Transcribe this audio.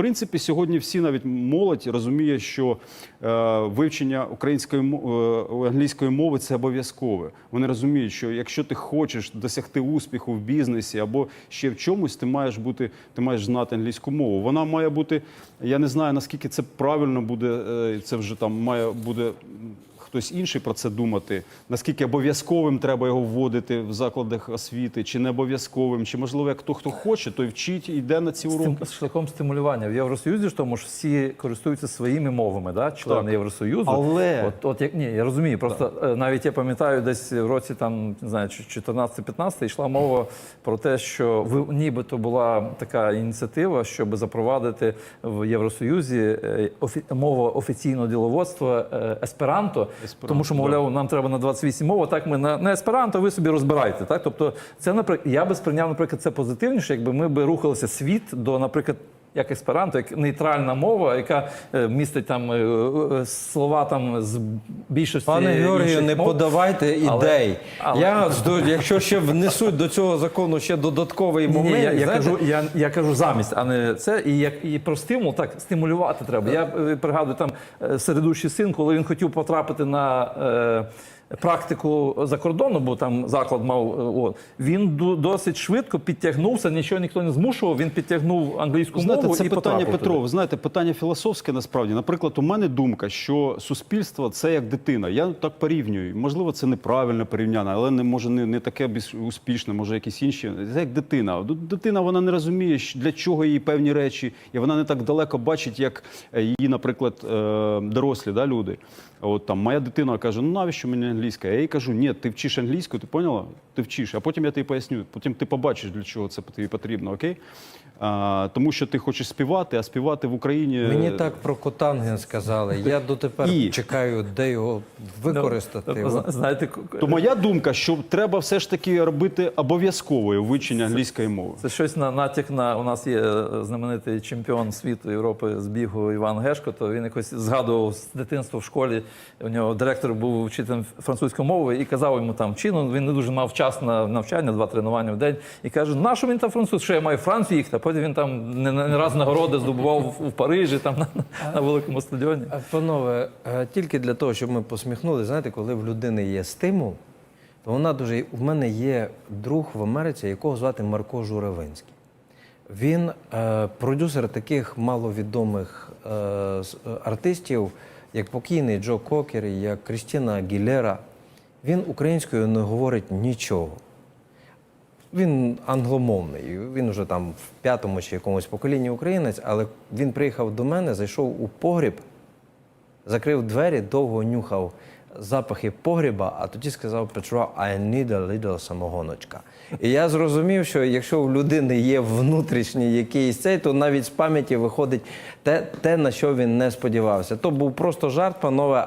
принципі, сьогодні всі навіть молодь розуміє, що е, вивчення української е, англійської мови це обов'язкове. Вони розуміють, що якщо ти хочеш досягти успіху в бізнесі або ще в чомусь, ти маєш бути, ти маєш знати англійську мову. Вона має бути. Я не знаю наскільки це правильно буде. е, Це вже там має буде. Хтось інший про це думати, наскільки обов'язковим треба його вводити в закладах освіти, чи не обов'язковим, чи можливо, як хто хто хоче, той вчить і йде на ці уроки. Стим- шляхом стимулювання в Євросоюзі ж тому ж всі користуються своїми мовами, да? члени Так. Євросоюзу. Але- от, от як ні, я розумію. Просто е, навіть я пам'ятаю, десь в році там не знаю, 14-15 йшла мова про те, що ви нібито була така ініціатива, щоб запровадити в Євросоюзі е, мову офіційного діловодства е, есперанто, Есперанто, тому що мовляв, нам треба на 28 мов. а Так ми на, на есперанто, ви собі розбирайте. Так, тобто, це наприклад, я би сприйняв, наприклад, це позитивніше, якби ми би рухалися світ до, наприклад. Як есперанто, як нейтральна мова, яка е, містить там е, е, слова там з більшості Пане Георгію, не мов. подавайте ідей. але- Я здо- якщо ще внесуть до цього закону ще додатковий Ні, ні, момент, я, я, кажу, я, я кажу замість, а не це. І як і про стимул, так стимулювати треба. Я пригадую там середущий син, коли він хотів потрапити на. Е, Практику за кордону, бо там заклад мав е, о, він досить швидко підтягнувся, нічого ніхто не змушував. Він підтягнув англійську Знаєте, мову це і питання потрапив Петро. туди. Ви знаєте, питання філософське насправді. Наприклад, у мене думка, що суспільство це як дитина. Я так порівнюю. Можливо, це неправильне порівняння, але не може не, не таке успішне, може якісь інші. Це як дитина. Дитина вона не розуміє, для чого їй певні речі, і вона не так далеко бачить, як е, її, наприклад, е, дорослі да, люди. От там моя дитина каже: ну навіщо мені англійська? Я їй кажу, ні, ти вчиш англійську, ти поняла? Ти вчиш, а потім я тобі поясню. Потім ти побачиш, для чого це тобі потрібно, окей? А, тому що ти хочеш співати, а співати в Україні мені так про Котанген сказали. Я дотепер І- чекаю, де його використати. Ну, знаєте, То моя думка, що треба все ж таки робити обов'язковою вивчення англійської мови. Це щось на натяк на у нас є е, знаменитий чемпіон світу Європи з бігу Іван Гешко. То він якось згадував з дитинства в школі. У нього директор був вчителем французької мови і казав йому там чину. Він не дуже мав час на навчання, два тренування в день. І каже: на що він там француз? Що я маю Францію їхати? А потім він там не, не раз нагороди здобував в Парижі, там на, на великому стадіоні. Панове, тільки для того, щоб ми посміхнули, знаєте, коли в людини є стимул, то вона дуже. У мене є друг в Америці, якого звати Марко Журавинський. Він е, продюсер таких маловідомих е, е, артистів, як покійний Джо Кокер, як Крістіна Агілера. Він українською не говорить нічого. Він англомовний. Він вже там в п'ятому чи якомусь поколінні українець, але він приїхав до мене, зайшов у погріб, закрив двері, довго нюхав запахи погріба, а тоді сказав Петро, I need a little самогоночка. І я зрозумів, що якщо у людини є внутрішній якийсь цей, то навіть з пам'яті виходить те, те, на що він не сподівався. То був просто жарт, панове.